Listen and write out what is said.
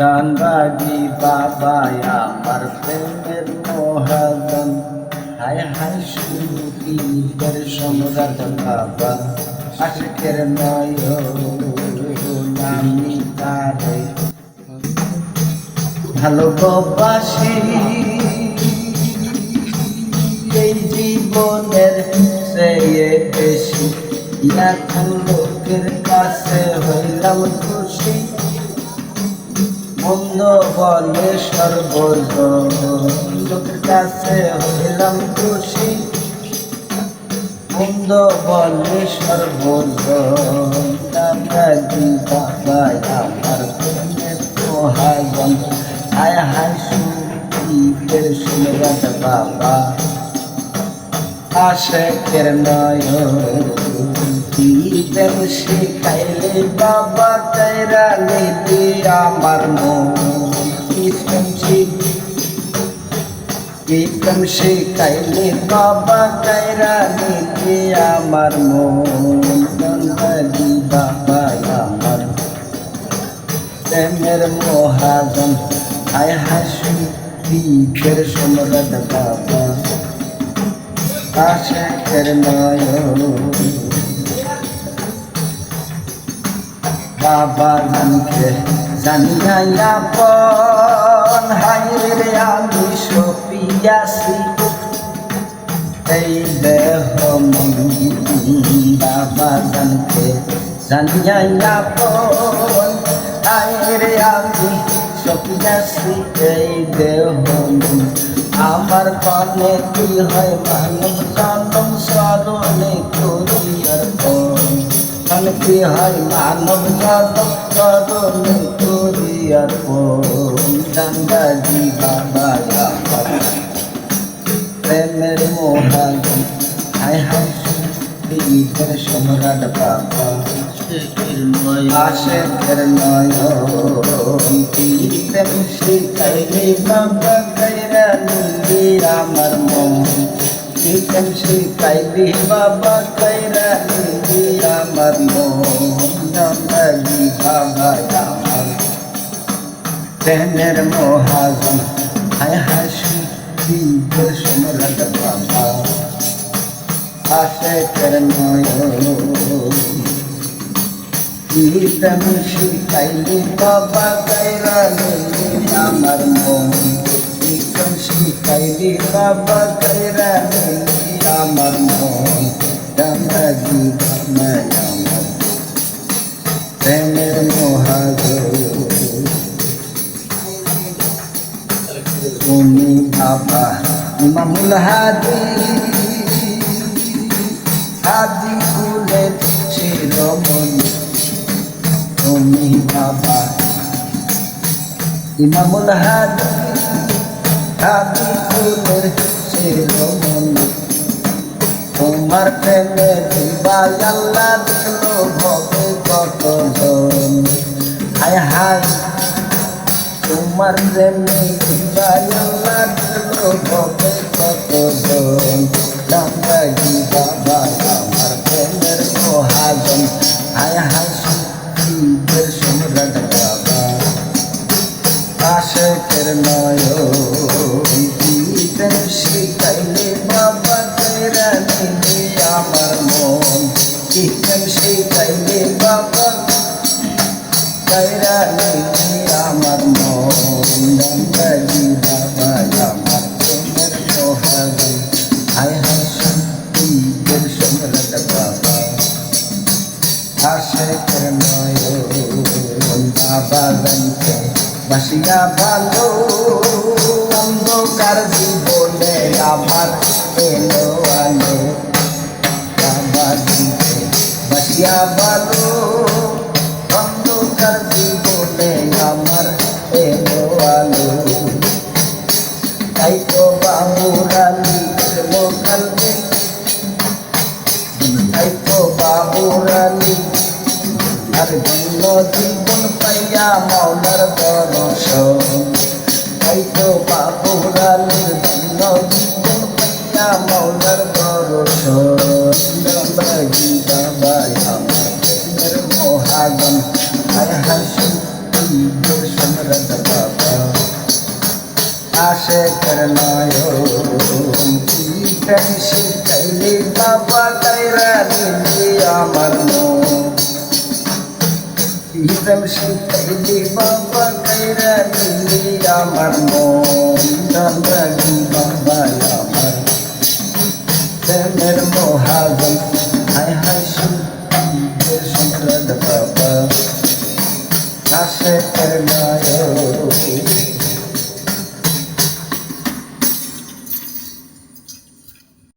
কান্দাজি বাবা আমার প্রেমের মহাজন হায় হায় সুখীর সম্রাট বাবা আশকের নয় নামি তারে ভালোবাসি। এই জীবনের চেয়ে বেশি এখন লোকের কাছে হইলাম মন্দ বলে সর্বজ লোকের কাছে হইলাম খুশি, মন্দ বলে সর্বজ দাদাজি বাবা আমার প্রেমের মহাজন হায় হায় সুখীর সুন্দর বাবা। আশেকের নয় প্রেম শিখাইলে বাবা কাইরা নিতে আমার মন। শিখ প্রেম শিখাইলে বাবা কাইরা নিতে আমার মন। বাবা আমার। প্রেমের মহাজন, হায় হাসি পীঠের সম্রাট বাবা। আশেকের নয় বাবা জানকে জানিয়া পন হাইরে আমি সপিয়াছি এই দেহ মন বাবা জানকে জানিয়া পন হাইরে আমি সপিয়াছি এই দেহ আমার পানে কি হয়? মানব জনম স্মরণে করিয়ার কি হয় মানব জনম স্মরণে করিয়ার পন গঙ্গাজি বাবা প্রেমের মহাজন হায় হায় সুখীর সম্রাট বাবা। আশেকের নয় প্রেম শিখাইলে বাবা কাইরা নিলি আমার মন। প্রেম শিখাইলে বাবা কাইরা নিলি আমার মন প্রেমের মহাজন, হায় হায় সুখীর সম্রাট বাবা। আশেকের নয় কীর্তন শিখাইলে বাবা কাইরা নিলি আমার মন কীর্তন শিখাইলে বাবা তুমি বাবা ইমামুল হাদি হাদি কুলের শিরোমণি তুমি বাবা ইমামুল হাদি হাদি কুলের শিরোমণি তোমার প্রেমে দিবাই আল্লাহ দিল ভবে কত জন হায় হায় marzeni bayangan lu kok kok kok kok kok kok kok kok kok বাবা জানতে বাসিয়া ভালো, অন্ধকার জীবনে আমার এলো আলো। বাবা জানতে বাসিয়া ভালো, অন্ধকার জীবনে আমার এলো আলো। তাই তো বাবুরালি লোকাল তাই তো বাবুরালি আর জন্য জীবন না মৌলার পরশ তাই তো বাবুরালের ধন্য জীবন পাইয়া মৌলার পরশ বাবাই বাবাই আমার মহাগম আর হাসু সম্রাট বাবা। আশে কর নয় কি তাই সে তাইলে বাবা কি প্রেম শিখাইলি বাবা কাইরা দিলি আমার মন দাদাগি বাবা আমার প্রেমের মহাজন হায় হায় সুন্দর বাবা আশেকের নায়ক